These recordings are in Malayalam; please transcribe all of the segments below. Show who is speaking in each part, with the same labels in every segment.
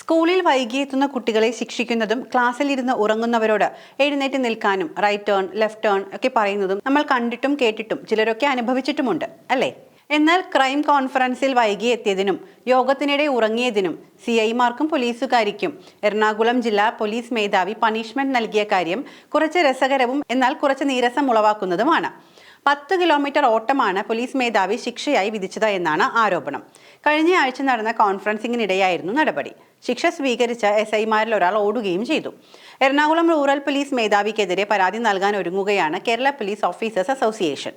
Speaker 1: സ്കൂളിൽ വൈകിയെത്തുന്ന കുട്ടികളെ ശിക്ഷിക്കുന്നതും ക്ലാസ്സിൽ ക്ലാസ്സിലിരുന്ന് ഉറങ്ങുന്നവരോട് എഴുന്നേറ്റ് നിൽക്കാനും റൈറ്റ് ടേൺ ലെഫ്റ്റ് ടേൺ ഒക്കെ പറയുന്നതും നമ്മൾ കണ്ടിട്ടും കേട്ടിട്ടും ചിലരൊക്കെ അനുഭവിച്ചിട്ടുമുണ്ട് അല്ലേ? എന്നാൽ ക്രൈം കോൺഫറൻസിൽ വൈകിയെത്തിയതിനും യോഗത്തിനിടെ ഉറങ്ങിയതിനും സി ഐമാർക്കും പോലീസുകാരിക്കും എറണാകുളം ജില്ലാ പോലീസ് മേധാവി പണിഷ്മെന്റ് നൽകിയ കാര്യം കുറച്ച് രസകരവും എന്നാൽ കുറച്ച് നീരസം ഉളവാക്കുന്നതുമാണ്. പത്ത് കിലോമീറ്റർ ഓട്ടമാണ് പോലീസ് മേധാവി ശിക്ഷയായി വിധിച്ചത് എന്നാണ് ആരോപണം. കഴിഞ്ഞ ആഴ്ച നടന്ന കോൺഫറൻസിങ്ങിനിടെയായിരുന്നു നടപടി. ശിക്ഷ സ്വീകരിച്ച എസ് ഐമാരിൽ ഒരാൾ ഓടുകയും ചെയ്തു. എറണാകുളം റൂറൽ പോലീസ് മേധാവിക്കെതിരെ പരാതി നൽകാൻ ഒരുങ്ങുകയാണ് കേരള പോലീസ് ഓഫീസേഴ്സ് അസോസിയേഷൻ.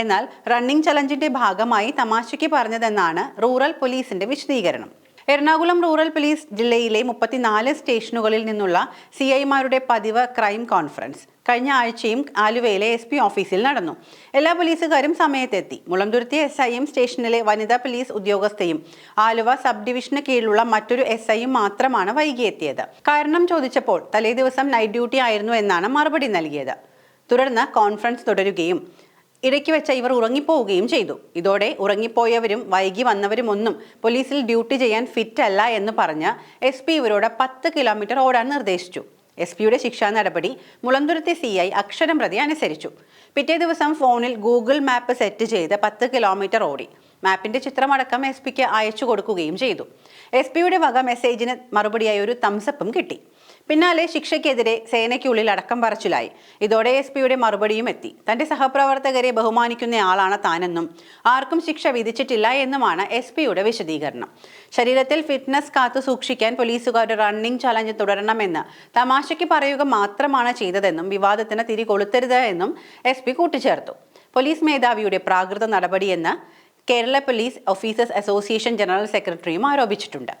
Speaker 1: എന്നാൽ റണ്ണിംഗ് ചലഞ്ചിന്റെ ഭാഗമായി തമാശയ്ക്ക് പറഞ്ഞതെന്നാണ് റൂറൽ പോലീസിന്റെ വിശദീകരണം. എറണാകുളം റൂറൽ പോലീസ് ജില്ലയിലെ മുപ്പത്തിനാല് സ്റ്റേഷനുകളിൽ നിന്നുള്ള സി ഐമാരുടെ പതിവ് ക്രൈം കോൺഫറൻസ്. കഴിഞ്ഞ ആഴ്ചയും ആലുവയിലെ എസ് പി ഓഫീസിൽ നടന്നു. എല്ലാ പോലീസുകാരും സമയത്തെത്തി. മുളംതുരുത്തി എസ് ഐയും സ്റ്റേഷനിലെ വനിതാ പോലീസ് ഉദ്യോഗസ്ഥയും ആലുവ സബ് ഡിവിഷന് കീഴിലുള്ള മറ്റൊരു എസ് ഐയും മാത്രമാണ് വൈകിയെത്തിയത്. കാരണം ചോദിച്ചപ്പോൾ തലേ ദിവസം നൈറ്റ് ഡ്യൂട്ടി ആയിരുന്നു എന്നാണ് മറുപടി നൽകിയത്. തുടർന്ന് കോൺഫറൻസ് തുടരുകയും ഇടയ്ക്ക് വെച്ച ഇവർ ഉറങ്ങിപ്പോവുകയും ചെയ്തു. ഇതോടെ ഉറങ്ങിപ്പോയവരും വൈകി വന്നവരും ഒന്നും പോലീസിൽ ഡ്യൂട്ടി ചെയ്യാൻ ഫിറ്റ് അല്ല എന്ന് പറഞ്ഞ് എസ് പി ഇവരോട് പത്ത് കിലോമീറ്റർ ഓടാൻ നിർദ്ദേശിച്ചു. എസ് പിയുടെ ശിക്ഷാ നടപടി മുളന്തുരുത്തി സി ഐ അക്ഷരം പ്രതി അനുസരിച്ചു. പിറ്റേ ദിവസം ഫോണിൽ ഗൂഗിൾ മാപ്പ് സെറ്റ് ചെയ്ത് പത്ത് കിലോമീറ്റർ ഓടി. മാപ്പിന്റെ ചിത്രമടക്കം എസ് പിക്ക് അയച്ചു കൊടുക്കുകയും ചെയ്തു. എസ് പിയുടെ വക മെസ്സേജിന് മറുപടിയായി ഒരു തംസപ്പും കിട്ടി. പിന്നാലെ ശിക്ഷയ്ക്കെതിരെ സേനയ്ക്കുള്ളിൽ അടക്കം പറച്ചിലായി. ഇതോടെ എസ് പിയുടെ മറുപടിയും എത്തി. തന്റെ സഹപ്രവർത്തകരെ ബഹുമാനിക്കുന്ന ആളാണ് താനെന്നും ആർക്കും ശിക്ഷ വിധിച്ചിട്ടില്ല എന്നുമാണ് എസ് പിയുടെ വിശദീകരണം. ശരീരത്തിൽ ഫിറ്റ്നസ് കാത്തു സൂക്ഷിക്കാൻ പോലീസുകാരുടെ റണ്ണിംഗ് ചലഞ്ച് തുടരണമെന്ന് തമാശയ്ക്ക് പറയുക മാത്രമാണ് ചെയ്തതെന്നും വിവാദത്തിന് തിരി കൊളുത്തരുത് എന്നും എസ് പി കൂട്ടിച്ചേർത്തു. പോലീസ് മേധാവിയുടെ പ്രാകൃത നടപടിയെന്ന് Kerala police officers association general സെക്രട്ടറിയും ആരോപിച്ചിട്ടുണ്ട്.